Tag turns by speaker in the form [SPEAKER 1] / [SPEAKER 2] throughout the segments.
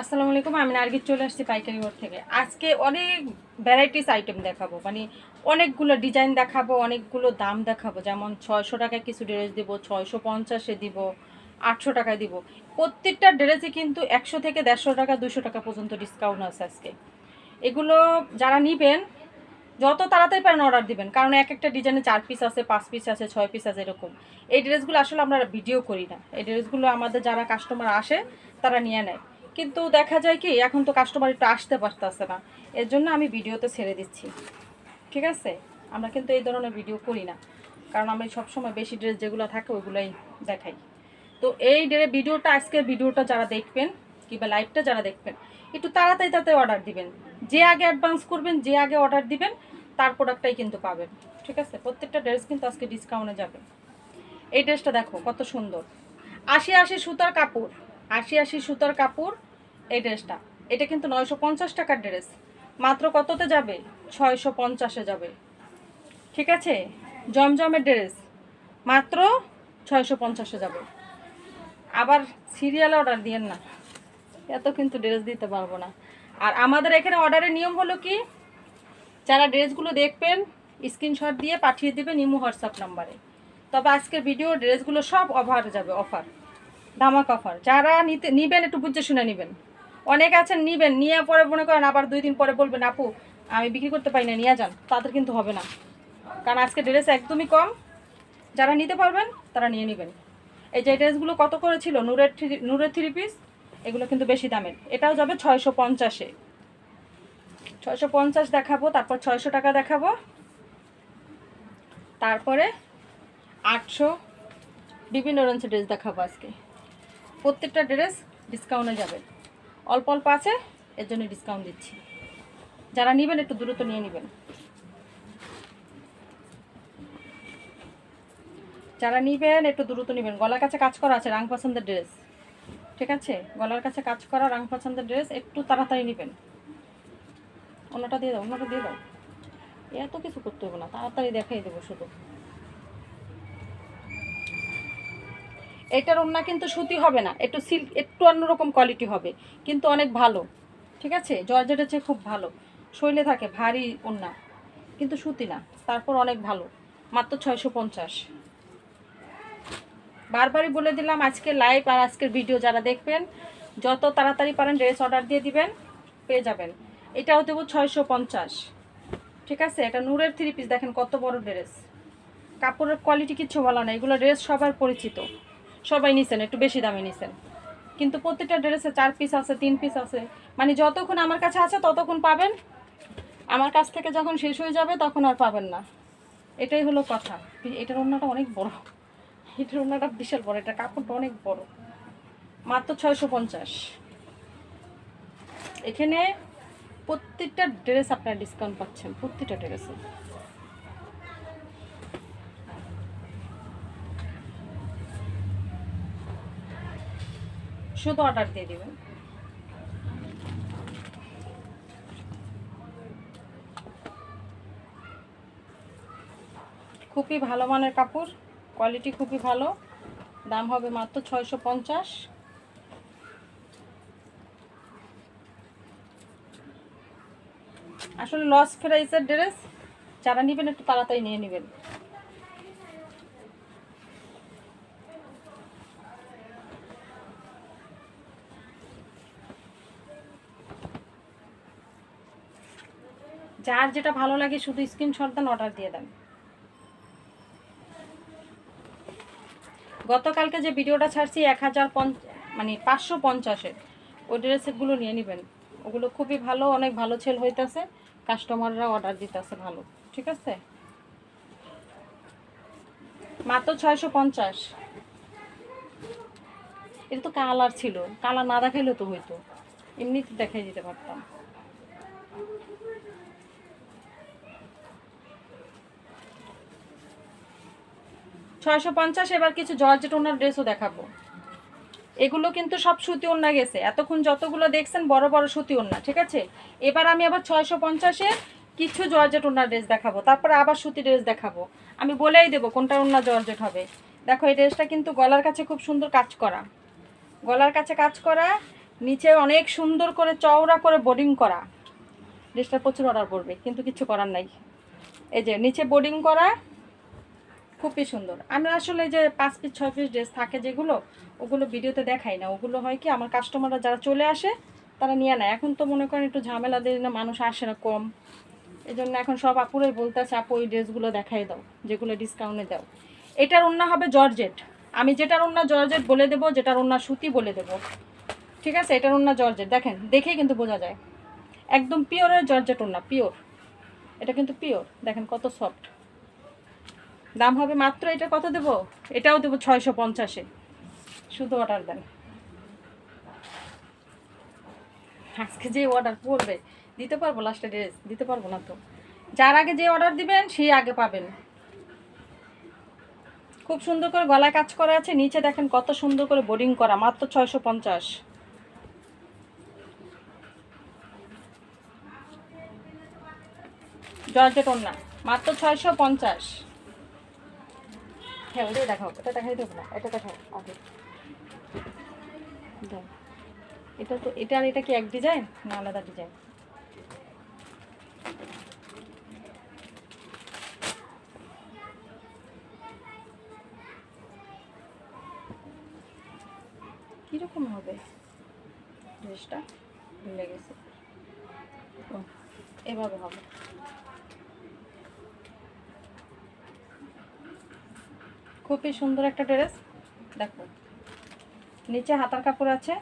[SPEAKER 1] আসসালামু আলাইকুম, আমি নার্গিস চলে আসছি পাইকারি বোর্ড থেকে। আজকে অনেক ভ্যারাইটিস আইটেম দেখাবো মানে অনেকগুলো ডিজাইন দেখাবো, অনেকগুলো দাম দেখাবো। যেমন ছয়শো টাকায় কিছু ড্রেস দিব, ছয়শো পঞ্চাশে দিব, আটশো টাকায় দিব। প্রত্যেকটা ড্রেসে কিন্তু একশো থেকে দেড়শো টাকা দুশো টাকা পর্যন্ত ডিসকাউন্ট আছে আজকে। এগুলো যারা নিবেন, যত তাড়াতাড়ি পারেন অর্ডার দিবেন। কারণ এক একটা ডিজাইনে চার পিস আছে, পাঁচ পিস আছে, ছয় পিস আছে, এরকম। এই ড্রেসগুলো আসলে আমরা ভিডিও করি না। এই ড্রেসগুলো আমাদের যারা কাস্টমার আসে, তারা নিয়ে নেয়। কিন্তু দেখা যায় কি, এখন তো কাস্টমার একটু আসতে পারতেছে না। এর জন্য আমি ভিডিওতে ছেড়ে দিচ্ছি। ঠিক আছে? আমরা কিন্তু এই ধরনের ভিডিও করি না। কারণ আমি সবসময় বেশি ড্রেস যেগুলো থাকে ওইগুলোই দেখাই। তো এই ভিডিওটা, আজকের ভিডিওটা যারা দেখবেন, কিংবা লাইভটা যারা দেখবেন, একটু তাড়াতাড়ি তাড়াতাড়ি অর্ডার দিবেন। যে আগে অ্যাডভান্স করবেন, যে আগে অর্ডার দিবেন, তার প্রোডাক্টটাই কিন্তু পাবেন। ঠিক আছে? প্রত্যেকটা ড্রেস কিন্তু আজকে ডিসকাউন্টে যাবে। এই ড্রেসটা দেখো, কত সুন্দর। আশি আশি সুতার কাপড়। আশি আশি সুতার কাপড় এই ড্রেসটা। এটা কিন্তু নয়শো পঞ্চাশ টাকার ড্রেস। মাত্র কততে যাবে? ছয়শো পঞ্চাশে যাবে। ঠিক আছে? জমজমের ড্রেস। মাত্র ছয়শো পঞ্চাশে যাবে। আবার সিরিয়াল অর্ডার দিয়েন না। এত কিন্তু ড্রেস দিতে পারব না। আর আমাদের এখানে অর্ডারের নিয়ম হলো কি? যারা ড্রেসগুলো দেখবেন, স্ক্রিনশট দিয়ে পাঠিয়ে দেবেন ইমো, হোয়াটসঅ্যাপ নাম্বারে। তবে আজকের ভিডিও ড্রেসগুলো সব অফার যাবে অফার ধামাক অফার যারা নিতে নিবেন, একটু বুঝে শুনে নেবেন। অনেক আছেন, নিবেন, নিয়ে পরে মনে করেন আবার দুই দিন পরে বলবেন, আপু, আমি বিক্রি করতে পারি না, নিয়ে যান। তাদের কিন্তু হবে না। কারণ আজকে ড্রেস একদমই কম। যারা নিতে পারবেন, তারা নিয়ে নেবেন। এই যে ড্রেসগুলো কত করে ছিল নূরের থ্রি নূরের থ্রি পিস, এগুলো কিন্তু বেশি দামের। এটাও যাবে ছয়শো পঞ্চাশে। ছয়শো পঞ্চাশ দেখাবো, তারপর ছয়শো টাকা দেখাবো। তারপরে আটশো বিভিন্ন রেঞ্জের ড্রেস দেখাবো আজকে। প্রত্যেকটা ড্রেস ডিসকাউন্টে যাবে। অল্প অল্প আছে, এর জন্য ডিসকাউন্ট দিচ্ছি। যারা নেবেন একটু দ্রুত নিয়ে নেবেন। যারা নিবেন একটু দ্রুত নেবেন। গলার কাছে কাজ করা আছে রাং পছন্দের ড্রেস ঠিক আছে? গলার কাছে কাজ করা রাং পছন্দের ড্রেস একটু তাড়াতাড়ি নেবেন। অন্যটা দিয়ে দাও, অন্যটা দিয়ে দাও। এত কিছু করতে হবে না, তাড়াতাড়ি দেখাই দেবো শুধু। এটার ওড়না কিন্তু সুতি হবে না, একটু সিল্ক একটু অন্যরকম কোয়ালিটি হবে, কিন্তু অনেক ভালো, ঠিক আছে? জর্জেটের চেয়ে খুব ভালো, শৈলে থাকে, ভারী ওড়না, কিন্তু সুতি না, তারপর অনেক ভালো, মাত্র ছয়শো পঞ্চাশ। বারবারই বলে দিলাম আজকে লাইভ আর আজকের ভিডিও যারা দেখবেন, যত তাড়াতাড়ি পারেন ড্রেস অর্ডার দিয়ে দিবেন, পেয়ে যাবেন। এটাও দেবো ছয়শো পঞ্চাশ। ঠিক আছে? এটা নূরের থ্রি পিস দেখেন কত বড় ড্রেস কাপড়ের কোয়ালিটি কিছু ভালো না, এগুলো ড্রেস সবার পরিচিত। সবাই নিছেন, একটু বেশি দামে নিছেন। কিন্তু প্রত্যেকটা ড্রেসে চার পিস আছে, তিন পিস আছে। মানে যতক্ষণ আমার কাছে আছে, ততক্ষণ পাবেন। আমার কাছ থেকে যখন শেষ হয়ে যাবে, তখন আর পাবেন না। এটাই হলো কথা। এটার অন্যটা অনেক বড়। এটার অন্যটা বিশাল বড়। এটা কাপড়টা অনেক বড়। মাত্র ছয়শো পঞ্চাশ। এখানে প্রত্যেকটা ড্রেস আপনারা ডিসকাউন্ট পাচ্ছেন, প্রত্যেকটা ড্রেসে। শুধু অর্ডার দিয়ে দেবেন। খুবই ভালো মানের কাপড় কোয়ালিটি খুবই ভালো। দাম হবে মাত্র ছয়শো পঞ্চাশ। আসলে লস প্রাইসের ড্রেস যারা নেবেন একটু তাড়াতাড়ি নিয়ে নেবেন। যার যেটা ভালো লাগে শুধু স্ক্রিনশট দেন অর্ডার দিয়ে দেন। গতকালকে যে ভিডিওটা ছাড়ছি, এক হাজার মানে পাঁচশো পঞ্চাশের। ওই ড্রেসগুলো নিয়ে নেবেন। ওগুলো খুবই ভালো, অনেক ভালো সেল হইতেছে। কাস্টমাররা অর্ডার দিতেছে ভালো, ঠিক আছে? মাত্র ছয়শো পঞ্চাশ। এটা তো কালার ছিল। কালার না দেখাইলে তো হইতো। এমনিতে দেখাই দিতে পারতাম। ছয়শো পঞ্চাশ, এবার কিছু জর্জেট ওনার ড্রেসও দেখাবো। এগুলো কিন্তু সব সুতি ওন্না গেছে। এতক্ষণ যতগুলো দেখছেন, বড় বড় সুতি ওন্না ঠিক আছে? এবার আমি আবার ছয়শো পঞ্চাশে কিছু জর্জেট ওনার ড্রেস দেখাবো। তারপরে আবার সুতি ড্রেস দেখাবো। আমি বলেই দেবো কোনটা ওন্না জর্জেট হবে। দেখো, এই ড্রেসটা কিন্তু গলার কাছে খুব সুন্দর কাজ করা। গলার কাছে কাজ করা, নিচে অনেক সুন্দর করে চওড়া করে বোর্ডিং করা। ড্রেসটা প্রচুর অর্ডার পড়বে, কিন্তু কিছু করার নাই। এই যে, নিচে বোর্ডিং করা খুবই সুন্দর। আমি আসলে যে পাঁচ পিস ছয় পিস ড্রেস থাকে যেগুলো, ওগুলো ভিডিওতে দেখাই না। ওগুলো হয় কি, আমার কাস্টমাররা যারা চলে আসে, তারা নিয়ে নেয়। এখন তো মনে করেন একটু ঝামেলা দিয়ে না মানুষ আসে না কম। এই জন্য এখন সব আপুরাই বলতেছে, আপু ওই ড্রেসগুলো দেখাই দাও, যেগুলো ডিসকাউন্টে দাও। এটার অন্য হবে জর্জেট। আমি যেটার অন্য জর্জেট বলে দেবো, যেটার অন্য সুতি বলে দেবো। ঠিক আছে? এটার অন্য জর্জেট। দেখেন, দেখেই কিন্তু বোঝা যায়। একদম পিওরের জর্জেট ওন্না পিওর এটা কিন্তু পিওর দেখেন কত সফট দাম হবে মাত্র, এটা কত দেবো? এটাও দেবো ছয়শো পঞ্চাশে। শুধু অর্ডার দেন। আজকে যে অর্ডার করবে, দিতে পারব লাস্টে ড্রেস দিতে পারব না তো। যার আগে যে অর্ডার দিবেন, সেই আগে পাবেন। খুব সুন্দর করে গলায় কাজ করা আছে, নিচে দেখেন কত সুন্দর করে বোর্ডিং করা, মাত্র ছয়শো পঞ্চাশ। জর্জেট ওন্না মাত্র ছয়শো পঞ্চাশ। হ্যাঁ ওটাই দেখাও। এটা দেখাই দেবো না, এটা দেখাও, আগে। এটা তো, এটা আর এটা কি এক ডিজাইন না আলাদা ডিজাইন? কীরকম হবে? ড্রেসটা? ভুলে গেছে। এভাবে হবে। খুবই সুন্দর একটা ড্রেস। দেখো, নিচে হাতার কাপড় আছে।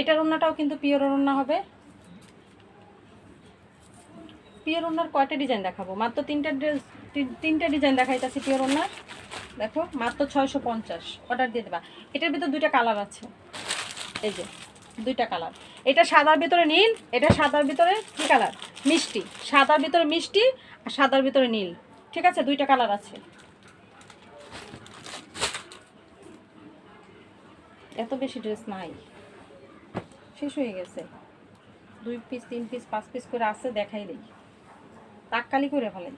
[SPEAKER 1] এটার ওড়নাটাও কিন্তু পিওর ওড়না হবে। পিওর ওড়নার কয়টা ডিজাইন দেখাবো? মাত্র তিনটা ড্রেস তিনটা ডিজাইন দেখাইতেছি পিওর ওড়নার দেখো, মাত্র ছয়শো পঞ্চাশ। অর্ডার দিয়ে দেবা। এটার ভিতর দুইটা কালার আছে। এই যে, দুইটা কালার। এটা সাদার ভিতরে নীল, এটা সাদার ভিতরে কি কালার? মিষ্টি। সাদার ভিতরে মিষ্টি আর সাদার ভিতরে নীল। ঠিক আছে, দুইটা কালার আছে। এত বেশি ড্রেস নাই। শেষ হয়ে গেছে। দুই পিস তিন পিস পাঁচ পিস করে আছে, দেখাই দেই। তাককালি করে ফেলেন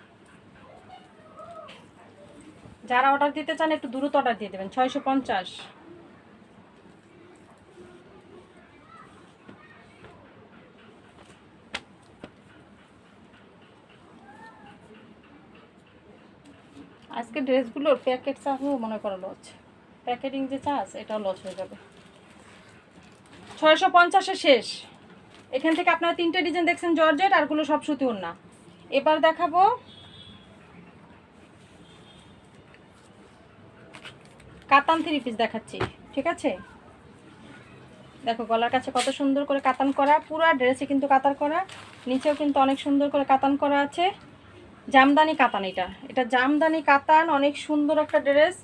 [SPEAKER 1] যারা অর্ডার দিতে চান, একটু দ্রুত অর্ডার দিয়ে দেবেন, ছয়শো পঞ্চাশ। আজকে ড্রেসগুলোর প্যাকেট চাপও মনে করো লস প্যাকেটিং যে চাষ এটাও লস হয়ে যাবে। ছয়শো পঞ্চাশে শেষ। এখান থেকে আপনারা তিনটে ডিজাইন দেখছেন, জর্জেট, আরগুলো সব সুতি না এবার দেখাবো। কাতান থ্রি পিস দেখাচ্ছি, ঠিক আছে? দেখো, গলার কাছে কত সুন্দর করে কাতান করা, পুরো ড্রেসে কিন্তু কাতার করা, নিচেও কিন্তু অনেক সুন্দর করে কাতান করা আছে। জামদানি কাতান এটা। এটা জামদানি কাতান, অনেক সুন্দর একটা ড্রেস।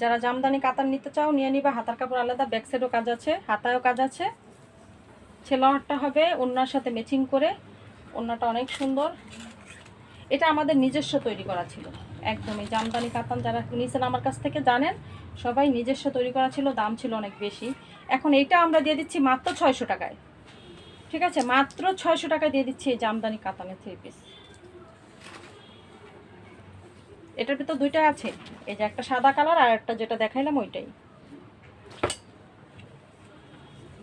[SPEAKER 1] যারা জামদানি কাতান নিতে চাও, নিয়ে নিবা। হাতার কাপড় আলাদা ব্যাক সাইডও কাজ আছে, হাতায়ও কাজ আছে। ছেলোয়ারটা হবে ওনার সাথে ম্যাচিং করে। ওনাটা অনেক সুন্দর। এটা আমাদের নিজস্ব তৈরি করা ছিল। একদমই জামদানি কাতান যারা নিয়েছেন আমার কাছ থেকে জানেন, সবাই নিজস্ব তৈরি করা ছিল, দাম ছিল অনেক বেশি। এখন এইটা আমরা দিয়ে দিচ্ছি মাত্র ছয়শো টাকায়। ঠিক আছে? মাত্র ছয়শো টাকায় দিয়ে দিচ্ছি এই জামদানি কাতানের থ্রি পিস এটার ভিতর দুইটা আছে। এই যে একটা সাদা কালার আর একটা যেটা দেখাইলাম ওইটাই।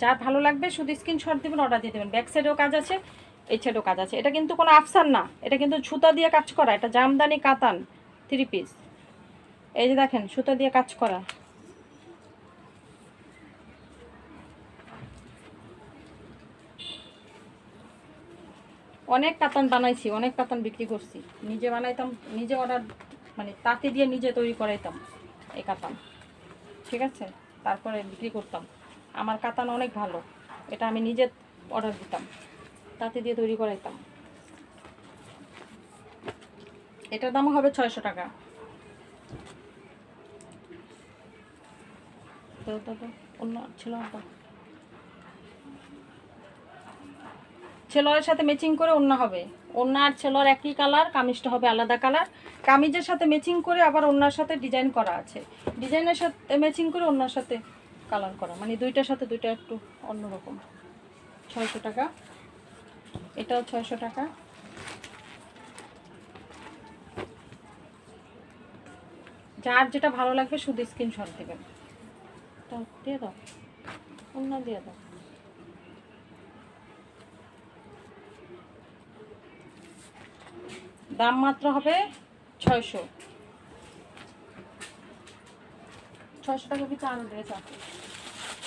[SPEAKER 1] যার ভালো লাগবে শুধু স্ক্রিনশট দিবেন অর্ডার দিয়ে দেবেন। ব্যাক সাইডেও কাজ আছে, এই সাইডেও কাজ আছে। এটা কিন্তু কোনো আফসার না। এটা কিন্তু সুতা দিয়ে কাজ করা। এটা জামদানি কাতান থ্রি পিস এই যে দেখেন, সুতা দিয়ে কাজ করা। অনেক কাতান বানাইছি, অনেক কাতান বিক্রি করছি। নিজে বানাইতাম, নিজে অর্ডার মানে তাঁতি দিয়ে নিজে তৈরি করাইতাম এই কাতান। ঠিক আছে? তারপরে বিক্রি করতাম। আমার কাতান অনেক ভালো। এটা আমি নিজে অর্ডার দিতাম। তাঁতি দিয়ে তৈরি করাইতাম। এটার দাম হবে ছয়শো টাকা। অন্য ছিল একটা ছেলোয়ারের সাথে ম্যাচিং করে ওন্না হবে। ওন্না আর ছেলোয়ার একই কালার কামিজটা হবে আলাদা কালার কামিজের সাথে ম্যাচিং করে আবার ওন্নার সাথে ডিজাইন করা আছে। ডিজাইনের সাথে ম্যাচিং করে ওন্নার সাথে কালার করা। মানে দুইটার সাথে দুইটা একটু অন্যরকম ছয়শো টাকা। এটাও ছয়শো টাকা। যার যেটা ভালো লাগবে শুধু স্ক্রিনশট দেবেন। দিয়ে দাও। অন্য দিয়ে দাও। দাম মাত্র হবে ছয়শো। ছয়শো টাকা পিছু আরও ড্রেস আছে।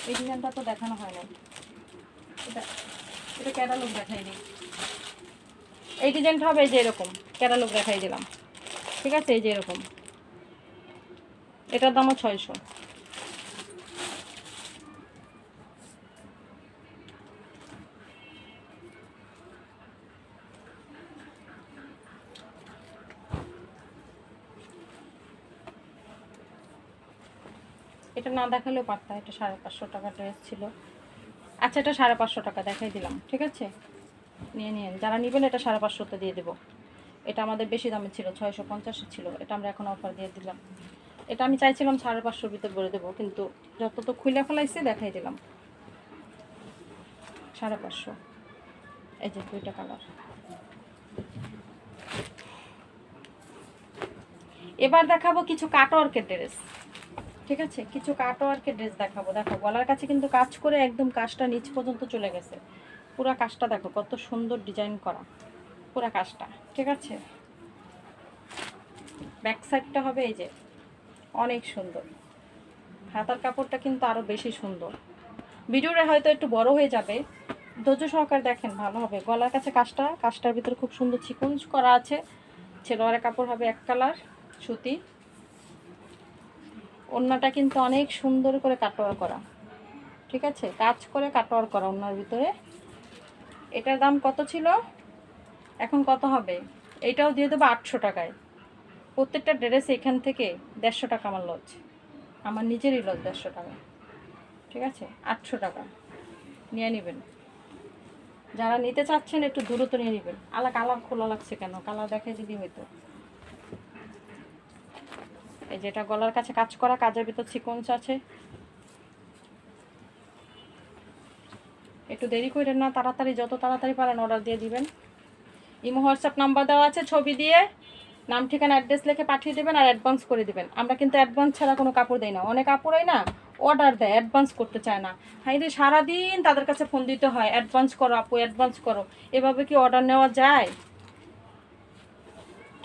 [SPEAKER 1] এই ডিজাইনটা তো দেখানো হয় না এটা এটা ক্যাটালগ দেখাই দিই এই ডিজাইনটা হবে যে এরকম ক্যাটালগ দেখাই দিলাম। ঠিক আছে, এই যে এরকম। এটার দামও ছয়শো এটা না দেখালেও পারতাম এটা সাড়ে পাঁচশো টাকা ড্রেস ছিল। আচ্ছা এটা সাড়ে পাঁচশো টাকা, দেখাই দিলাম, ঠিক আছে? নিয়ে নিয়ে যারা নেবেন এটা সাড়ে পাঁচশোতে দিয়ে দেবো। এটা আমাদের বেশি দামে ছিল, ছয়শো পঞ্চাশে ছিল, এটা আমরা এখন অফার দিয়ে দিলাম। এটা আমি চাইছিলাম সাড়ে পাঁচশোর ভিতর বলে দেবো, কিন্তু যত তো খুলে ফেলাইছে, দেখাই দিলাম। সাড়ে পাঁচশো, এই যে দুইটা কালার এবার দেখাবো কিছু কাটওয়ার্কের ড্রেস ঠিক আছে? কিছু কাটওয়ার্কের ড্রেস দেখাবো। দেখো, গলার কাছে কিন্তু কাজ করে একদম কাজটা নিচ পর্যন্ত চলে গেছে। পুরা কাজটা দেখো, কত সুন্দর ডিজাইন করা। পুরা কাজটা, ঠিক আছে? ব্যাক সাইডটা হবে এই যে, অনেক সুন্দর। হাতার কাপড়টা কিন্তু আরও বেশি সুন্দর। ভিডিওটা হয়তো একটু বড় হয়ে যাবে। ধৈর্য সহকার দেখেন, ভালো হবে। গলার কাছে কাজটা, কাজটার ভিতরে খুব সুন্দর চিকুঞ্জ করা আছে। ছেলোয়ারের কাপড় হবে এক কালার সুতি। ওড়নাটা কিন্তু অনেক সুন্দর করে কাটোয়ার করা। ঠিক আছে? কাজ করে কাটোয়ার করা ওড়নার ভিতরে। এটার দাম কত ছিল? এখন কত হবে? এইটাও দিয়ে দেবো আটশো টাকায়। প্রত্যেকটা ড্রেস এখান থেকে দেড়শো টাকা আমার লজ আমার নিজেরই লজ দেড়শো টাকা। ঠিক আছে? আটশো টাকা। নিয়ে নেবেন। যারা নিতে চাচ্ছেন একটু দ্রুত নিয়ে নেবেন। আলা কালার খোলা লাগছে কেন? কালার দেখে যদি হয়তো। এই যেটা গলার কাছে কাজ করা, কাজের ভিতর সিকোয়েন্স আছে। একটু দেরি করেন না, তাড়াতাড়ি, যত তাড়াতাড়ি পারেন অর্ডার দিয়ে দিবেন। ইমো হোয়াটসঅ্যাপ নাম্বার দেওয়া আছে, ছবি দিয়ে নাম, ঠিকানা অ্যাড্রেস লিখে পাঠিয়ে দেবেন আর অ্যাডভান্স করে দিবেন। আমরা কিন্তু অ্যাডভান্স ছাড়া কোনো কাপড় দেই না। অনেক কাপড়ই না অর্ডার দেয় অ্যাডভান্স করতে চায় না। হাই রে, সারাদিন তাদের কাছে ফোন দিতে হয় অ্যাডভান্স করো আপু অ্যাডভান্স করো। এভাবে কি অর্ডার নেওয়া যায়?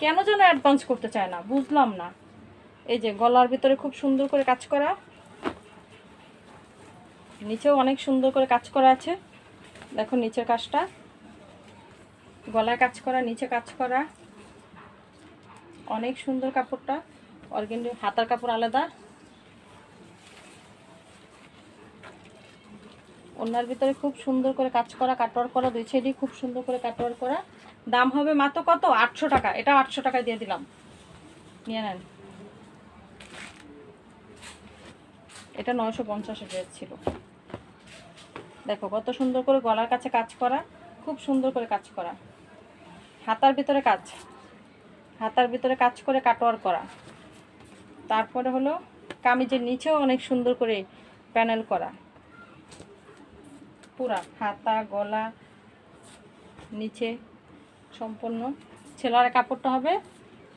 [SPEAKER 1] কেন যেন অ্যাডভান্স করতে চায় না? বুঝলাম না। এই যে গলার ভিতরে খুব সুন্দর করে কাজ করা। নিচেও অনেক সুন্দর করে কাজ করা আছে। দেখো নিচের কাজটা। গলায় কাজ করা, নিচে কাজ করা। অনেক সুন্দর কাপড়টা। অর্গেন্ডি হাতার কাপড় আলাদা। ওনার ভিতরে খুব সুন্দর করে কাজ করা কাটোয়ার করা, দুই সাইডে খুব সুন্দর করে কাটোয়ার করা। দাম হবে মাত্র কত? আটশো টাকা। এটা আটশো টাকায় দিয়ে দিলাম। নিয়ে নেন। এটা নয়শো পঞ্চাশের ড্রেস ছিল দেখো কত সুন্দর করে গলার কাছে কাজ করা, খুব সুন্দর করে কাজ করা। হাতার ভিতরে কাজ, হাতার ভিতরে কাজ করে কাটোয়ার করা। তারপরে হলো কামিজের নিচেও অনেক সুন্দর করে প্যানেল করা। পুরা হাতা, গলা, নিচে সম্পূর্ণ। ছেলার কাপড়টা হবে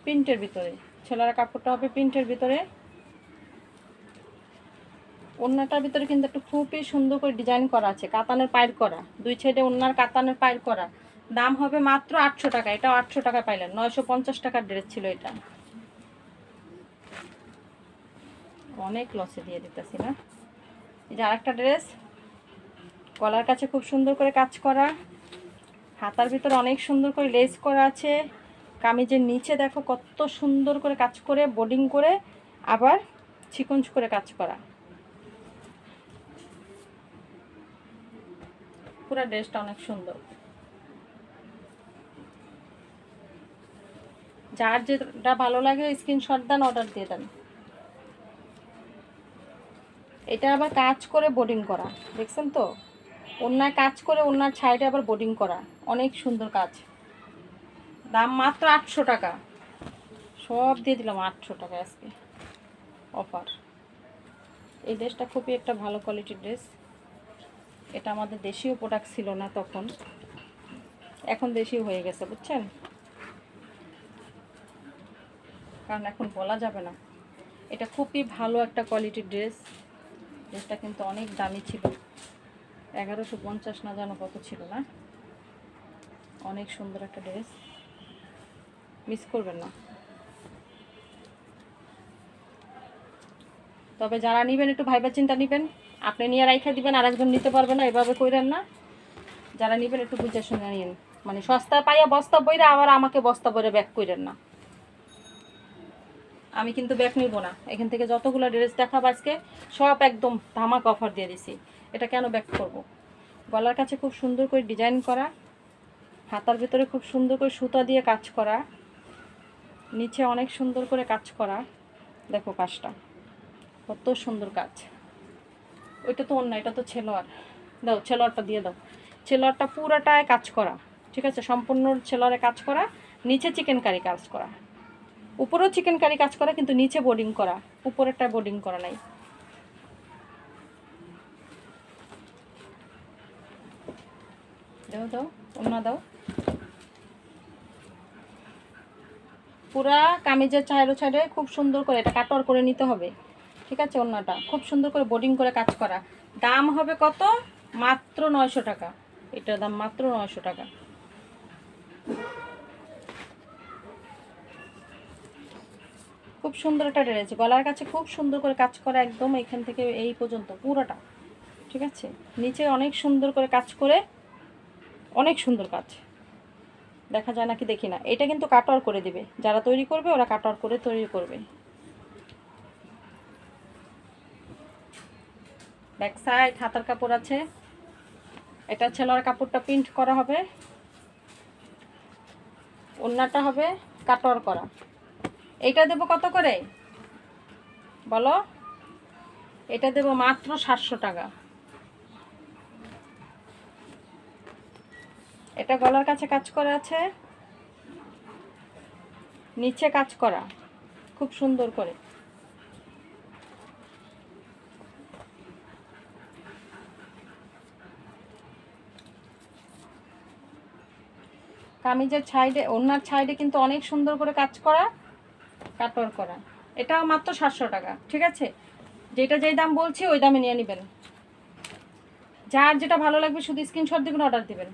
[SPEAKER 1] প্রিন্টের ভিতরে। ছেলার কাপড়টা হবে প্রিন্টের ভিতরে। ওড়নাটার ভিতরে কিন্তু একটু খুবই সুন্দর করে ডিজাইন করা আছে, কাতানের পায়ের করা। দুই সাইডে ওড়নার কাতানের পায়ের করা। দাম হবে মাত্র আটশো টাকা এটা আটশো টাকা পাইলেন, নয়শো পঞ্চাশ টাকার ড্রেস ছিল এটা। অনেক লসে দিয়ে দিতেছি না। এই যে আরেকটা ড্রেস গলার কাছে খুব সুন্দর করে কাজ করা। হাতার ভিতরে অনেক সুন্দর করে লেস করা আছে। কামিজের নিচে দেখো কত সুন্দর করে কাজ করে বোর্ডিং করে, আবার চিকঞ্চ করে কাজ করা। পুরো ড্রেসটা অনেক সুন্দর। যার যেটা ভালো লাগে স্ক্রিনশট দেন অর্ডার দিয়ে দেন। এটা আবার কাজ করে বোর্ডিং করা, দেখছেন তো? অন্যায় কাজ করে অন্যার সাইডে আবার বোর্ডিং করা। অনেক সুন্দর কাজ। দাম মাত্র আটশো টাকা। সব দিয়ে দিলাম আটশো টাকা আজকে। অফার এই ড্রেসটা খুবই একটা ভালো কোয়ালিটির ড্রেস এটা আমাদের দেশীয় প্রোডাক্ট ছিল না তখন। এখন দেশীয় হয়ে গেছে, বুঝছেন? কারণ এখন বলা যাবে না। এটা খুবই ভালো একটা কোয়ালিটির ড্রেস ড্রেসটা কিন্তু অনেক দামি ছিল। এগারোশো পঞ্চাশ না জানো কত ছিল না? অনেক সুন্দর একটা ড্রেস মিস করবেন না। তবে যারা নেবেন, একটু ভাইবা চিন্তা নেবেন। আপনি নিয়ে রাইখা দিবেন আর একজন নিতে পারবে না, এভাবে কইরেন না। যারা নেবেন, একটু বুঝে শুনে নিন। মানে সস্তা পাইয়া বস্তা বইরা আবার আমাকে বস্তা বইরে ব্যাক কইরেন না। আমি কিন্তু ব্যাক নিব না। এখান থেকে যতগুলো ড্রেস দেখাবো আজকে, সব একদম ধামাক অফার দিয়ে দিছি। এটা কেন ব্যাক করব? গলার কাছে খুব সুন্দর করে ডিজাইন করা, হাতার ভিতরে খুব সুন্দর করে সুতা দিয়ে কাজ করা, নিচে অনেক সুন্দর করে কাজ করা। দেখো কাজটা, কত সুন্দর কাজ। ওইটা তো অন্য, এটা তো ছেলোয়ার। দাও, ছেলোয়ারটা দিয়ে দাও। ছেলোয়ারটা পুরাটায় কাজ করা, ঠিক আছে? সম্পূর্ণ ছেলোয়ারে কাজ করা, নিচে চিকেন কারি কাজ করা। উপরেও চিকেন কারি কাজ করা, কিন্তু নিচে বোর্ডিং করা। উপরেরটা বোর্ডিং করা নাই। দাও দাও অন্য দাও। পুরা কামিজের চাইরো ছাইডে খুব সুন্দর করে এটা কাটওয়ার করে নিতে হবে। ঠিক আছে অন্যটা খুব সুন্দর করে বোর্ডিং করে কাজ করা। দাম হবে কত? মাত্র নয়শো টাকা। এটার দাম মাত্র নয়শো টাকা। খুব সুন্দর একটা ড্রেস গলার কাছে খুব সুন্দর করে কাজ করা একদম এখান থেকে এই পর্যন্ত, পুরোটা। ঠিক আছে? নিচে অনেক সুন্দর করে কাজ করে, অনেক সুন্দর কাজ। দেখা যায় নাকি দেখি না। এটা কিন্তু কাটওয়ার করে দিবে। যারা তৈরি করবে, ওরা কাটওয়ার করে তৈরি করবে। ব্যাক সাইড হাতার কাপড় আছে। এটা ছেলের কাপড়টা প্রিন্ট করা হবে। ওন্নাটা হবে কাটওয়ার করা। এইটা দেবো কত করে? বলো। এটা দেবো মাত্র সাতশো টাকা। এটা গলার কাছে কাজ করা আছে। নিচে কাজ করা। খুব সুন্দর করে। কামিজের ছাইডে ওনার ছাইডে কিন্তু অনেক সুন্দর করে কাজ করা কাটর করা। এটাও মাত্র সাতশো টাকা, ঠিক আছে? যেটা যেই দাম বলছি, ওই দামে নিয়ে নেবেন। যার যেটা ভালো লাগবে, শুধু স্ক্রিনশট দিবেন অর্ডার দিবেন।